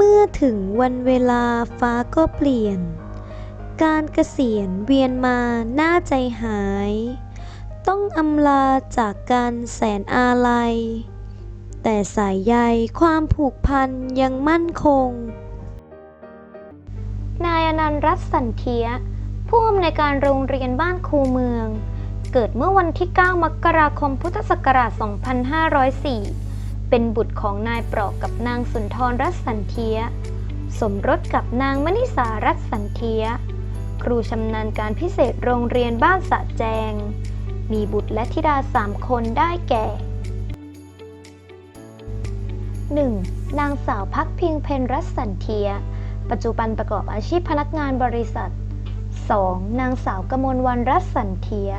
เมื่อถึงวันเวลาฟ้าก็เปลี่ยน การเกษียณเวียนมาหน้าใจหาย ต้องอำลาจากกันแสนอาลัย แต่สายใยความผูกพันยังมั่นคง นายอนันต์รัตน์สันเทีย ผู้อำนวยการโรงเรียนบ้านคูเมือง เกิดเมื่อวันที่ 9 มกราคม พุทธศักราช 2504 เป็นบุตรของนายปรอกกับนางสุนทรรัตน์สันเทีย สมรสกับนางมณิสารัตน์สันเทีย ครูชำนาญการพิเศษโรงเรียนบ้านสะแจง มีบุตรและธิดาสามคนได้แก่ 1. นางสาวพักพิงเพนรัตน์สันเทีย ปัจจุบันประกอบอาชีพพนักงานบริษัท 2. นางสาวกมลวันรัตน์สันเทีย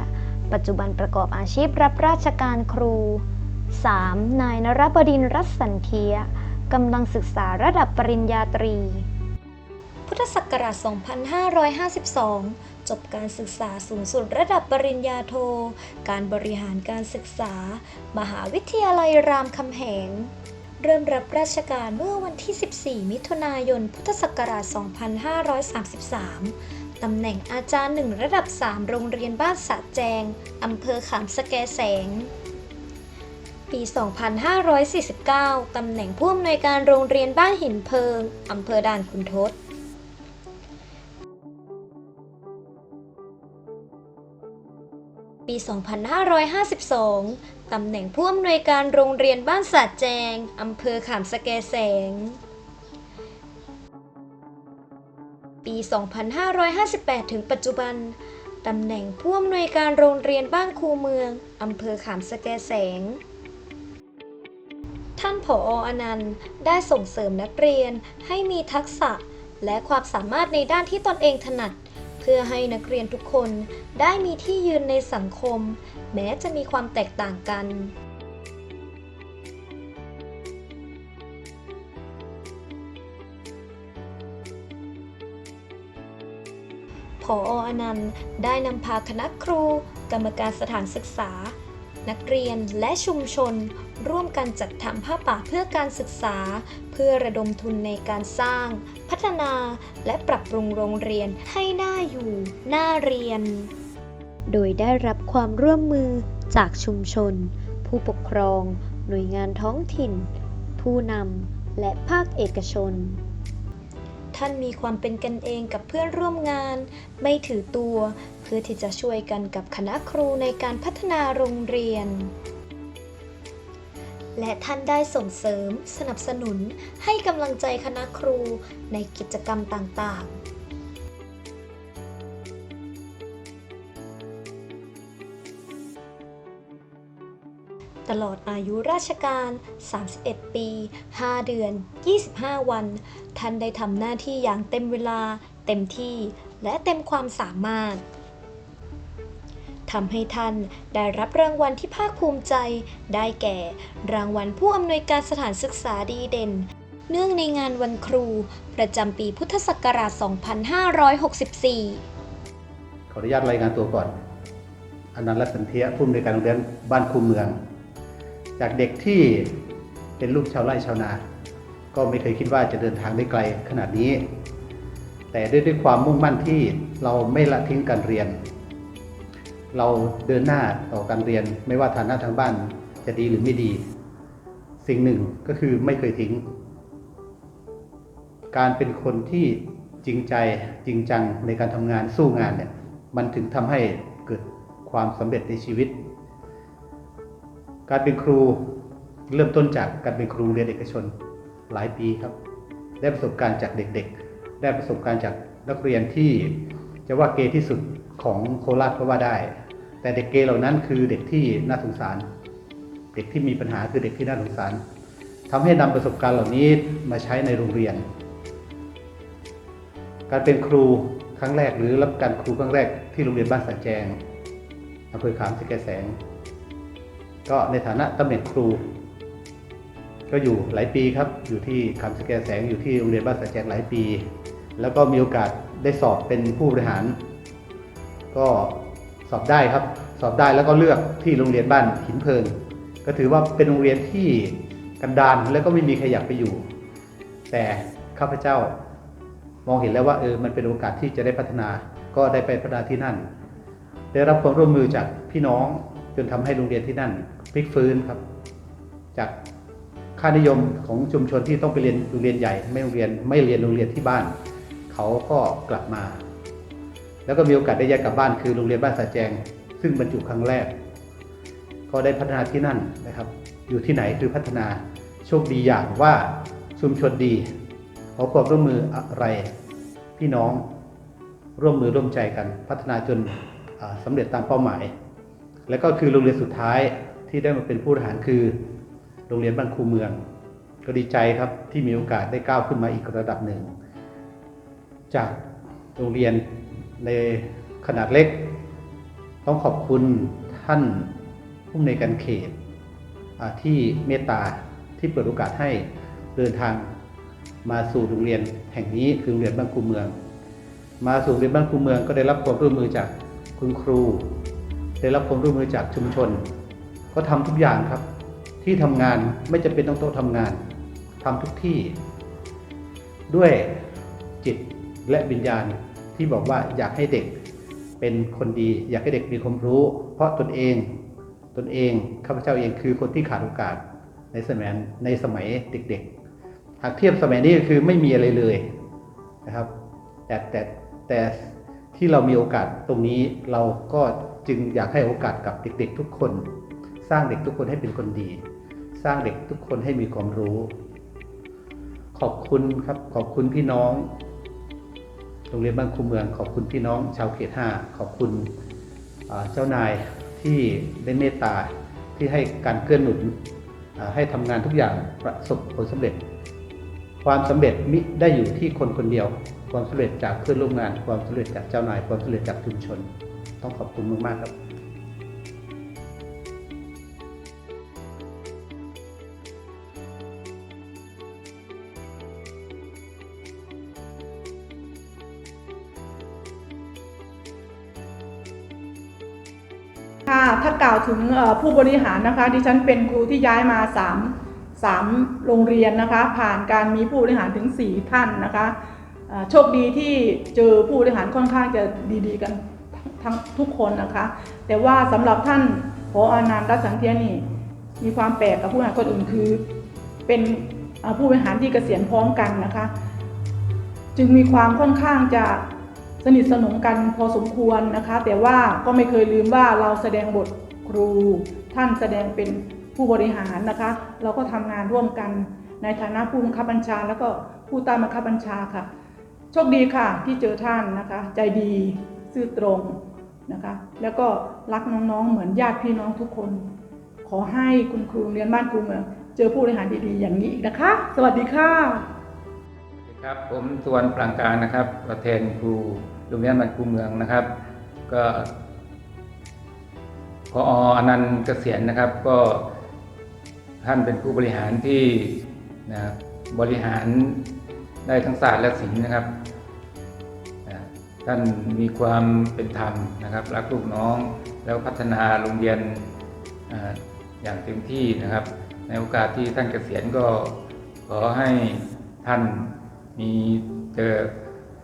ปัจจุบันประกอบอาชีพรับราชการครู 3. นายนรบดินทร์รัตน์สันเทียกำลังศึกษาระดับปริญญาตรี พุทธศักราช 2552 จบการศึกษาสูงสุดระดับปริญญาโท การบริหารการศึกษา มหาวิทยาลัยรามคำแหง เริ่มรับราชการเมื่อวันที่ 14 มิถุนายน พุทธศักราช 2533ตำแหน่งอาจารย์หนึ่งระดับ 3 โรงเรียนบ้านสะแจง อำเภอขามสแกแสง ปี 2549 ตำแหน่งผู้อำนวยการโรงเรียนบ้านหินเพิง อำเภอด่านขุนทดปี 2552 ตำแหน่งผู้อำนวยการโรงเรียนบ้านสะแจง อำเภอขามสแกแสง ปี 2558 ถึงปัจจุบัน ตำแหน่งผู้อำนวยการโรงเรียนบ้านคูเมือง อำเภอขามสแกแสง ท่านผออนันต์ ได้ส่งเสริมนักเรียนให้มีทักษะและความสามารถในด้านที่ตนเองถนัด เพื่อให้นักเรียนทุกคนได้มีที่ยืนในสังคม แม้จะมีความแตกต่างกันผออนันต์ ได้นำพาคณะครู กรรมการสถานศึกษา นักเรียนและชุมชน ร่วมกันจัดทำผ้าป่าเพื่อการศึกษา เพื่อระดมทุนในการสร้าง พัฒนาและปรับปรุงโรงเรียนให้น่าอยู่น่าเรียน โดยได้รับความร่วมมือจากชุมชน ผู้ปกครอง หน่วยงานท้องถิ่น ผู้นำและภาคเอกชน ท่านมีความเป็นกันเองกับเพื่อนร่วมงาน ไม่ถือตัว เพื่อที่จะช่วยกันกับคณะครูในการพัฒนาโรงเรียน และท่านได้ส่งเสริม สนับสนุน ให้กำลังใจคณะครูในกิจกรรมต่างๆ ตลอดอายุราชการ 31 ปี 5 เดือน 25 วัน ท่านได้ทำหน้าที่อย่างเต็มเวลา เต็มที่ และเต็มความสามารถทำให้ท่านได้รับรางวัลที่ภาคภูมิใจ ได้แก่ รางวัลผู้อำนวยการสถานศึกษาดีเด่น เนื่องในงานวันครู ประจำปีพุทธศักราช 2564 ขออนุญาตรายงานตัวก่อนอนันต์รัตน์สันเทียผู้อำนวยการโรงเรียนบ้านคูเมือง จากเด็กที่เป็นลูกชาวไร่ชาวนา ก็ไม่เคยคิดว่าจะเดินทางได้ไกลขนาดนี้ แต่ด้วยด้วยความมุ่งมั่นที่เราไม่ละทิ้งการเรียน เราเดินหน้าต่อการเรียนไม่ว่าฐานะทางบ้านจะดีหรือไม่ดี สิ่งหนึ่งก็คือไม่เคยทิ้ง การเป็นคนที่จริงใจจริงจังในการทำงานสู้งานเนี่ยมันถึงทำให้เกิดความสำเร็จในชีวิต การเป็นครูเริ่มต้นจากการเป็นครูเรียนเอกชนหลายปีครับ ได้ประสบการณ์จากเด็กๆ ได้ประสบการณ์จากนักเรียนที่จะว่าเกย์ที่สุดของโคราชก็ว่าได้ แต่เด็กเกย์เหล่านั้นคือเด็กที่น่าสงสาร เด็กที่มีปัญหาคือเด็กที่น่าสงสารทำให้นำประสบการณ์เหล่านี้มาใช้ในโรงเรียน การเป็นครูครั้งแรกหรือรับการครูครั้งแรกที่โรงเรียนบ้านสันแจงอำเภอขามสแกแสง ก็ในฐานะตำแหน่งครู ก็อยู่หลายปีครับ อยู่ที่ขาสแกแสงอยู่ที่โรงเรียนบ้านสแจงหลายปี แล้วก็มีโอกาสได้สอบเป็นผู้บริหาร ก็สอบได้ครับ สอบได้แล้วก็เลือกที่โรงเรียนบ้านหินเพลิง ก็ถือว่าเป็นโรงเรียนที่กันดารแล้วก็ไม่มีใครอยากไปอยู่ แต่ข้าพเจ้ามองเห็นแล้วว่าเออมันเป็นโอกาสที่จะได้พัฒนา ก็ได้ไปพัฒนาที่นั่น ได้รับความร่วมมือจากพี่น้องจนทำให้โรงเรียนที่นั่น พลิกฟื้นครับ จากค่านิยมของชุมชนที่ต้องไปเรียนโรงเรียนใหญ่ ไม่โรงเรียนไม่เรียนโรงเรียนที่บ้าน เขาก็กลับมา แล้วก็มีโอกาสได้ย้ายกลับบ้านคือโรงเรียนบ้านสาแจง ซึ่งบรรจุครั้งแรก ก็ได้พัฒนาที่นั่นนะครับ อยู่ที่ไหนคือพัฒนาโชคดีอย่างว่าชุมชนดีขอความร่วมมืออะไร พี่น้องร่วมมือร่วมใจกัน พัฒนาจนอ่าสำเร็จตามเป้าหมาย และก็คือโรงเรียนสุดท้าย ที่ได้มาเป็นผู้บริหารคือ โรงเรียนบ้านครูเมือง ก็ดีใจครับที่มีโอกาสได้ก้าวขึ้นมาอีกระดับหนึ่ง จากโรงเรียนในขนาดเล็ก ต้องขอบคุณท่านผู้อำนการเขตที่เมตตาที่เปิดโอกาสให้เดินทางมาสู่โรงเรียนแห่งนี้คือโรงเรียนบ้านครูเมือง มาสู่โรงเรียนบ้านครูเมืองก็ได้รับความร่วมมือจากคุณครู ได้รับความร่วมมือจากชุมชน ก็ทำทุกอย่างครับ ที่ทำงานไม่จำเป็นต้องโต๊ะทำงานทำทุกที่ ด้วยจิตและวิญญาณที่บอกว่าอยากให้เด็กเป็นคนดี อยากให้เด็กมีความรู้ เพราะตนเองตนเองข้าพเจ้าเองคือคนที่ขาดโอกาสในสมัยในสมัยเด็กๆ หากเทียบสมัยนี้ก็คือไม่มีอะไรเลยนะครับ แต่แต่แต่ที่เรามีโอกาสตรงนี้เราก็จึงอยากให้โอกาสกับเด็กๆทุกคน สร้างเด็กทุกคนให้เป็นคนดี สร้างเด็กทุกคนให้มีความรู้ ขอบคุณครับ ขอบคุณพี่น้อง โรงเรียนบ้านคูเมือง ขอบคุณพี่น้องชาวเขตห้าขอบคุณเจ้านายที่ได้เมตตาที่ให้การเกื้อหนุนให้ทำงานทุกอย่างประสบผลสำเร็จ ความสำเร็จมิได้อยู่ที่คนคนเดียว ความสำเร็จจากเพื่อนร่วมงาน ความสำเร็จจากเจ้านาย ความสำเร็จจากชุมชน ต้องขอบคุณมากๆครับ ถ้ากล่าวถึงผู้บริหารนะคะ ดิฉันเป็นครูที่ย้ายมา3มโรงเรียนนะคะ ผ่านการมีผู้บริหารถึง 4 ท่านนะคะโชคดีที่เจอผู้บริหารค่อนข้างจะดีๆกันทั้งทุกคนนะคะ แต่ว่าสำหรับท่านพออนันต์รัตน์สันเทียนี่มีความแปลกกับผู้บริหารคนอื่นคือ เป็นผู้บริหารที่เกษียณพร้อมกันนะคะ จึงมีความค่อนข้างจะ สนิทสนมกันพอสมควรนะคะ แต่ว่าก็ไม่เคยลืมว่าเราแสดงบทครู ท่านแสดงเป็นผู้บริหารนะคะ เราก็ทำงานร่วมกันในฐานะผู้บังคับบัญชา แล้วก็ผู้ใต้บังคับบัญชาค่ะ โชคดีค่ะที่เจอท่านนะคะ ใจดีซื่อตรงนะคะ แล้วก็รักน้องๆ เหมือนญาติพี่น้องทุกคน ขอให้คุณครูเรียนบ้านครูเมืองเจอผู้บริหารดีๆ อย่างนี้อีกนะคะ สวัสดีค่ะ ครับผมสวรรณปรางการนะครับประธานครูโรงเรียนบ้านครูเมืองนะครับ ก็พออนันต์เกษียณนะครับ ก็ท่านเป็นผู้บริหารที่นะบริหารได้ทั้งศาสตร์และศิลป์นะครับท่านมีความเป็นธรรมนะครับ รักลูกน้องแล้วพัฒนาโรงเรียนอ่าอย่างเต็มที่นะครับ ในโอกาสที่ท่านเกษียณก็ขอให้ท่าน มีเจอ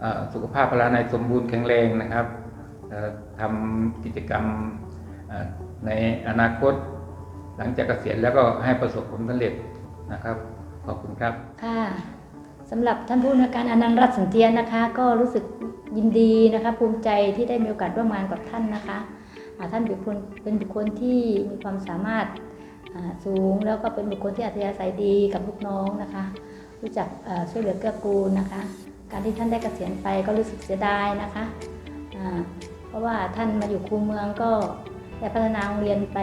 อสุขภาพพลาในยสมบูรณ์แข็งแรงนะครับทำกิจกรรมในอนาคต หลังจากเกษียณแล้วก็ให้ประสบผลสำเร็จนะครับ ขอบคุณครับค่ะสำหรับท่านผู้นวยการอนันต์รัตสันเทียนนะคะ ก็รู้สึกยินดีนะคะภูมิใจที่ได้มีโอกาสร่วมงานกับท่านนะคะท่านเป็นคนเป็นบุคคลที่มีความสามารถสูงแล้วก็เป็นบุคคลที่อัธยาศัยดีกับลูกน้องนะคะ รู้จักช่วยเหลือเกื้อกูลนะคะ การที่ท่านได้เกษียณไปก็รู้สึกเสียดายนะคะ เพราะว่าท่านมาอยู่คูเมืองก็ได้พัฒนาโรงเรียนไป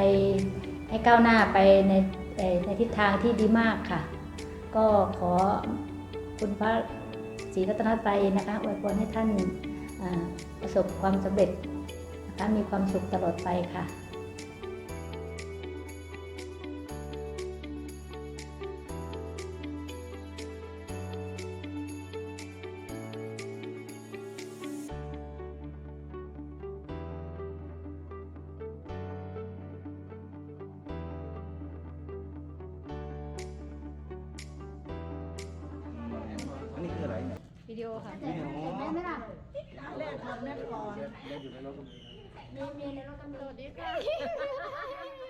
ให้ก้าวหน้าไปในในทิศทางที่ดีมากค่ะ ก็ขอคุณพระศรีรัตนตรัยนะคะอวยพรให้ท่านประสบความสำเร็จนะคะมีความสุขตลอดไปค่ะ วิดีโอค่ะเห็นไหมไหมล่ะเล่นทำแม่ก่อนมีเมียในรถตำรวจสวัสดีค่ะ